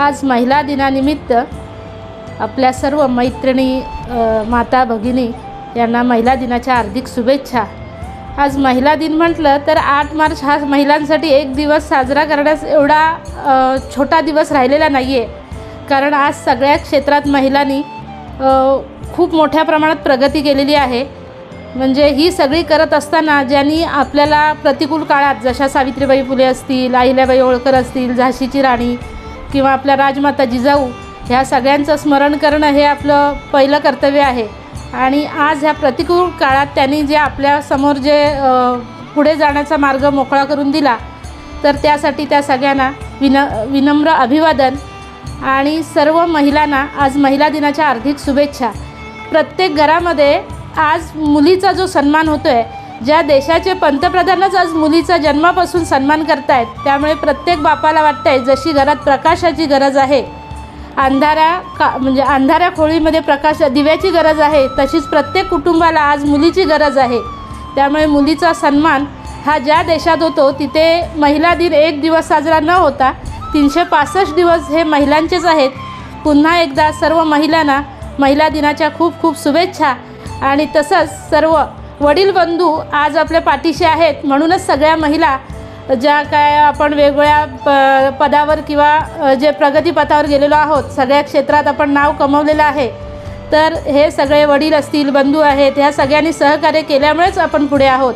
आज महिला दिनानिमित्त आपल्या सर्व मैत्रिणी माता भगिनी यांना महिला दिनाच्या हार्दिक शुभेच्छा. आज महिला दिन म्हटलं तर आठ मार्च हा महिलांसाठी एक दिवस साजरा करण्यास एवढा छोटा दिवस राहिलेला नाही आहे कारण आज सगळ्या क्षेत्रात महिलांनी खूप मोठ्या प्रमाणात प्रगती केलेली आहे. म्हणजे ही सगळी करत असताना ज्यांनी आपल्याला प्रतिकूल काळात जशा सावित्रीबाई फुले असतील अहिल्याबाई होळकर असतील झाशीची राणी किंवा आपल्या राजमाता जिजाऊ ह्या सगळ्यांचं स्मरण करणं हे आपलं पहिलं कर्तव्य आहे. आणि आज ह्या प्रतिकूल काळात त्यांनी जे आपल्यासमोर जे पुढे जाण्याचा मार्ग मोकळा करून दिला तर त्यासाठी त्या सगळ्यांना विन विनम्र अभिवादन आणि सर्व महिलांना आज महिला दिनाच्या हार्दिक शुभेच्छा. प्रत्येक घरामध्ये आज मुलीचा जो सन्मान होतो आहे ज्या देशाचे पंतप्रधानच आज मुलीचा जन्मापासून सन्मान करतायत त्यामुळे प्रत्येक बापाला वाटतंय जशी घरात प्रकाशाची गरज आहे. अंधाऱ्या का म्हणजे अंधाऱ्या खोळीमध्ये प्रकाश दिव्याची गरज आहे तशीच प्रत्येक कुटुंबाला आज मुलीची गरज आहे. त्यामुळे मुलीचा सन्मान हा ज्या देशात होतो तिथे महिला दिन एक दिवस साजरा न होता तीनशे पासष्ट दिवस हे महिलांचेच आहेत. पुन्हा एकदा सर्व महिलांना महिला दिनाच्या खूप खूप शुभेच्छा आणि तसंच सर्व वडील बंधू आज आपल्या पाठीशी आहेत. म्हणूनच सगळ्या महिला ज्या काय आपण वेगवेगळ्या प पदावर किंवा जे प्रगतीपथावर गेलेलो आहोत सगळ्या क्षेत्रात आपण नाव कमवलेलं आहे. तर हे सगळे वडील असतील बंधू आहेत ह्या सगळ्यांनी सहकार्य केल्यामुळेच आपण पुढे आहोत.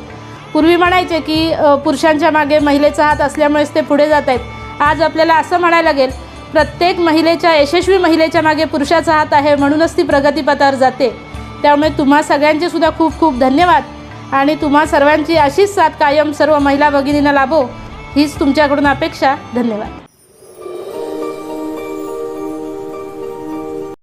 पूर्वी म्हणायचे की पुरुषांच्या मागे महिलेचा हात असल्यामुळेच ते पुढे जात आहेत. आज आपल्याला असं म्हणायला लागेल प्रत्येक महिलेच्या यशस्वी महिलेच्या मागे पुरुषाचा हात आहे म्हणूनच ती प्रगतीपथावर जाते. त्यामुळे तुम्हा सगळ्यांचे सुद्धा खूप खूप धन्यवाद. आणि तुम्हा सर्वांची अशीच साथ कायम सर्व महिला भगिनींना लाभो हीच तुमच्याकडून अपेक्षा. धन्यवाद.